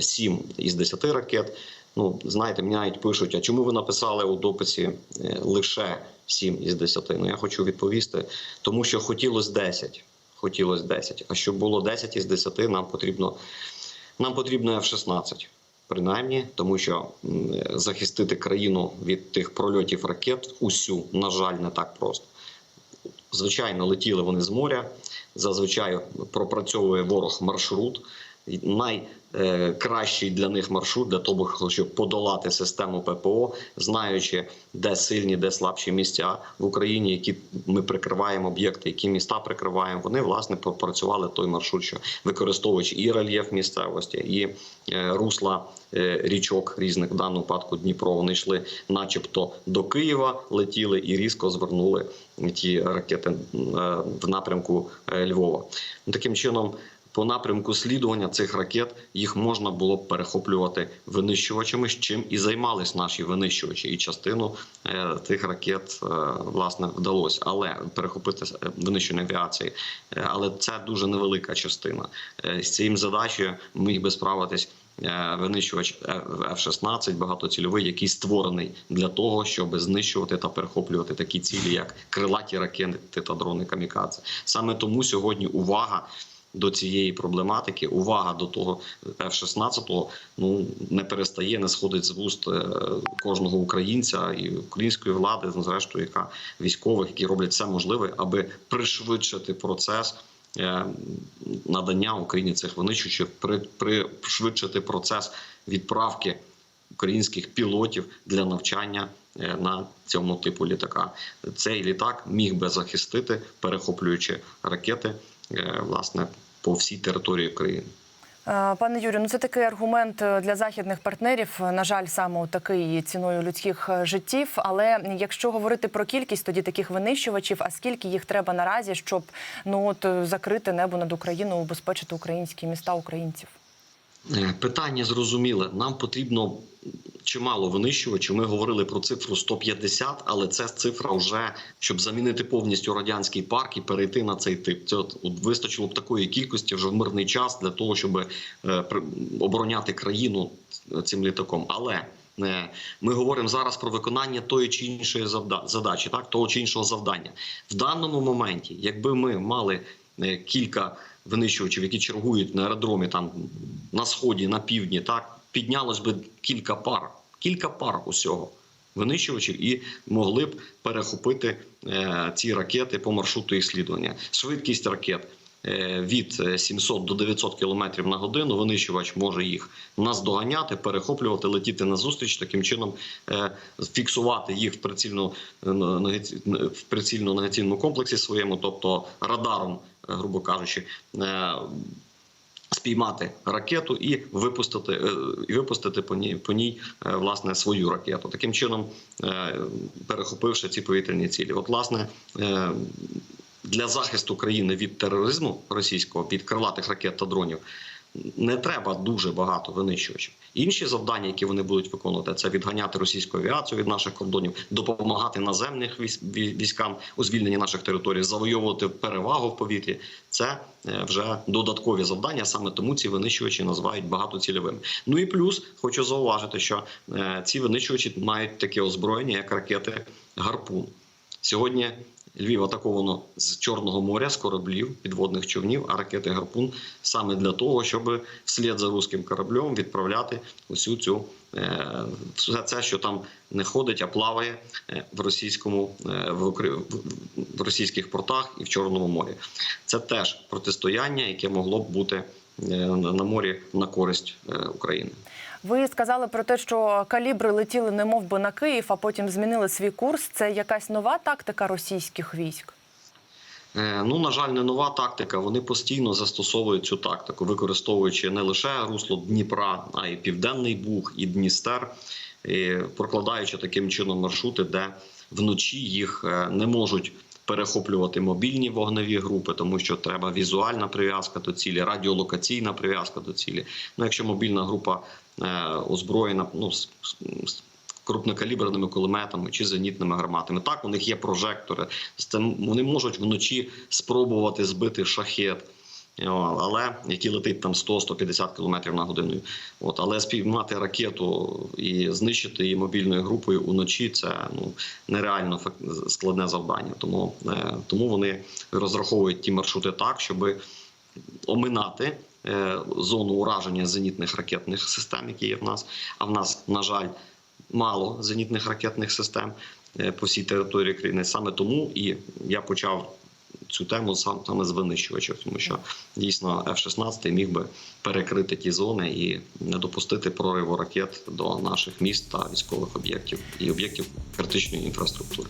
7 із 10 ракет. Ну, знаєте, мені навіть пишуть, а чому ви написали у дописі е, лише 7 із 10? Ну, я хочу відповісти, тому що хотілося 10. Хотілося 10. А щоб було 10 із 10, нам потрібно, нам потрібно F-16. Принаймні, тому що захистити країну від тих прольотів ракет усю, на жаль, не так просто. Звичайно, летіли вони з моря. Зазвичай пропрацьовує ворог маршрут. Найкращий для них маршрут для того, щоб подолати систему ППО, знаючи, де сильні, де слабші місця в Україні, які ми прикриваємо об'єкти, які міста прикриваємо. Вони власне пропрацювали той маршрут, що використовуючи і рельєф місцевості, і е, русла е, річок різних в даному випадку Дніпро. Вони йшли, начебто, до Києва, летіли і різко звернули ті ракети е, в напрямку е, Львова. Таким чином. По напрямку слідування цих ракет їх можна було б перехоплювати винищувачами, з чим і займались наші винищувачі, і частину е, тих ракет е, власне вдалося, але перехопити е, винищення авіації. Е, але це дуже невелика частина. Е, з цією задачею міг би справитись. е, Винищувач F-16 багатоцільовий, який створений для того, щоб знищувати та перехоплювати такі цілі, як крилаті ракети та дрони камікадзе. Саме тому сьогодні увага до цієї проблематики, увага до того F-16 ну не перестає, не сходить з вуст е, кожного українця і української влади, ну, зрештою, яка військових, які роблять все можливе, аби пришвидшити процес. е, Надання Україні цих винищувачів, при, пришвидшити процес відправки українських пілотів для навчання е, на цьому типу літака. Цей літак міг би захистити, перехоплюючи ракети, власне, по всій території України. Е, Пане Юрію, ну це такий аргумент е, для західних партнерів. На жаль, саме такий ціною людських е, життів. Але якщо говорити про кількість тоді таких винищувачів, а скільки їх треба наразі, щоб ну от е, закрити небо над Україною, убезпечити українські міста українців? Е, Питання зрозуміле. Нам потрібно чимало винищувачів. Ми говорили про цифру 150, але це цифра вже щоб замінити повністю радянський парк і перейти на цей тип. Це от, от вистачило б такої кількості вже в мирний час для того, щоб е, обороняти країну цим літаком. Але е, ми говоримо зараз про виконання тої чи іншої задачі, так того чи іншого завдання. В даному моменті, якби ми мали е, кілька винищувачів, які чергують на аеродромі там на сході, на півдні, так піднялось би кілька пар, кілька пар усього винищувачів і могли б перехопити е, ці ракети по маршруту їх слідування. Швидкість ракет. е, Від е, 700 до 900 км на годину винищувач може їх наздоганяти, перехоплювати, летіти на зустріч, таким чином е, фіксувати їх в прицільно е, в прицільно негаційному комплексі своєму, тобто радаром, е, грубо кажучи, е, спіймати ракету і випустити е, і випустити по ній по ній е, власне свою ракету, таким чином е, перехопивши ці повітряні цілі. От власне. Для захисту країни від тероризму російського від крилатих ракет та дронів не треба дуже багато винищувачів. Інші завдання, які вони будуть виконувати, це відганяти російську авіацію від наших кордонів, допомагати наземних військ- військам у звільненні наших територій, завойовувати перевагу в повітрі. Це е, вже додаткові завдання. Саме тому ці винищувачі називають багатоцільовими. Ну і плюс хочу зауважити, що е, ці винищувачі мають таке озброєння, як ракети гарпун. Сьогодні Львів атаковано з Чорного моря, з кораблів, підводних човнів, а ракети гарпун саме для того, щоб вслід за руським кораблем відправляти усю цю все це, що там не ходить, а плаває е, в російському е, в, російських портах і в Чорному морі. Це теж протистояння, яке могло б бути е, на морі на користь України. Ви сказали про те, що калібри летіли немов би на Київ, а потім змінили свій курс. Це якась нова тактика російських військ. Е, Ну, на жаль, не нова тактика. Вони постійно застосовують цю тактику, використовуючи не лише русло Дніпра, а й Південний Буг і Дністер, прокладаючи таким чином маршрути, де вночі їх е, не можуть. Перехоплювати мобільні вогневі групи, тому що треба візуальна прив'язка до цілі, радіолокаційна прив'язка до цілі. Ну, якщо мобільна група озброєна ну, з, з крупнокаліберними кулеметами чи зенітними гарматами. Так, у них є прожектори. Вони можуть вночі спробувати збити шахет. Але який летить там 100-150 км на годину. От, але спіймати ракету і знищити її мобільною групою уночі це ну нереально складне завдання. Тому, е, тому вони розраховують ті маршрути так, щоб оминати е, зону ураження зенітних ракетних систем, які є в нас. А в нас, на жаль, мало зенітних ракетних систем е, по всій території країни. Саме тому і я почав цю тему сам саме з винищувачів, тому що дійсно F-16 міг би перекрити ті зони і не допустити прориву ракет до наших міст та військових об'єктів і об'єктів критичної інфраструктури.